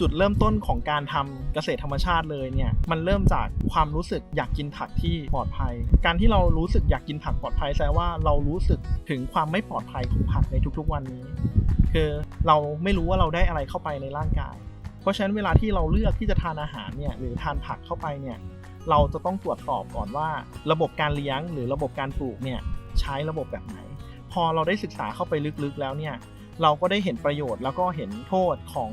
จุดเริ่มต้นของการทำเกษตรธรรมชาติเลยเนี่ยมันเริ่มจากความรู้สึกอยากกินผักที่ปลอดภัย การที่เรารู้สึกอยากกินผักปลอดภัยแสดงว่าเรารู้สึกถึงความไม่ปลอดภัยของผักในทุกๆวันนี้ คือเราไม่รู้ว่าเราได้อะไรเข้าไปในร่างกาย เพราะฉะนั้นเวลาที่เราเลือกที่จะทานอาหารเนี่ยหรือทานผักเข้าไปเนี่ยเราจะต้องตรวจสอบก่อนว่า ระบบการเลี้ยงหรือระบบการปลูกเนี่ยใช้ระบบแบบไหน พอเราได้ศึกษาเข้าไปลึกๆแล้วเนี่ยเราก็ได้เห็นประโยชน์แล้วก็เห็นโทษของ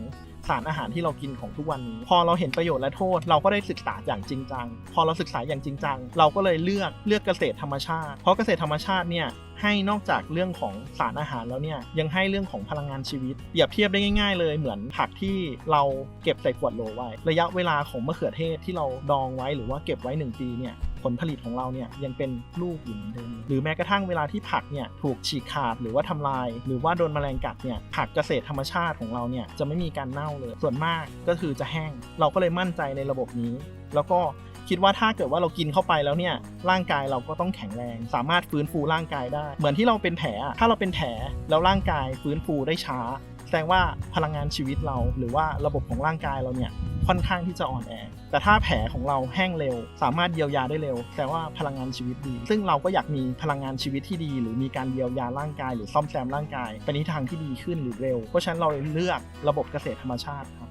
สารอาหารที่เรากินของทุกวันนี้ พอเราเห็นประโยชน์และโทษ เราก็ได้ศึกษาอย่างจริงจัง พอเราศึกษาอย่างจริงจัง เราก็เลยเลือกเลือกเกษตรธรรมชาติ เพราะเกษตรธรรมชาติเนี่ยให้นอกจากเรื่องของสารอาหารแล้วเนี่ยยังให้เรื่องของพลังงานชีวิต เปรียบเทียบได้ง่าย ๆ เลยเหมือนผักที่เราเก็บใส่ขวดโหลไว้ ระยะเวลาของมะเขือเทศที่เราดองไว้หรือว่าเก็บไว้ 1 ปีเนี่ย ลผลิตของเราเนี่ยยังเป็นลูกอยู่เหมือนเดิมหรือแม้กระทั่งเวลาที่ผักเนี่ยถูกฉีกขาดหรือว่าทำลาย หรือว่าโดนแมลงกัดเนี่ยผักเกษตรธรรมชาติของเราเนี่ยจะไม่มีการเน่าเลย ส่วนมากก็คือจะแห้ง เราก็เลยมั่นใจในระบบนี้ แล้วก็คิดว่าถ้าเกิดว่าเรากินเข้าไปแล้วเนี่ยร่างกายเราก็ต้องแข็งแรง สามารถฟื้นฟูร่างกายได้ เหมือนที่เราเป็นแผลถ้าเราเป็นแผลแล้วร่างกายฟื้นฟูได้ช้า แสดงว่าพลังงานชีวิตเรา หรือว่าระบบของร่างกายเราเนี่ย ค่อนข้างที่จะอ่อนแอ แต่ถ้าแผลของเราแห้งเร็ว สามารถเยียวยาได้เร็ว แต่ว่าพลังงานชีวิตดี ซึ่งเราก็อยากมีพลังงานชีวิตที่ดี หรือมีการเยียวยาร่างกาย หรือซ่อมแซมร่างกายไปในทางที่ดีขึ้นหรือเร็ว เพราะฉะนั้นเราเลยเลือกระบบเกษตรธรรมชาติครับ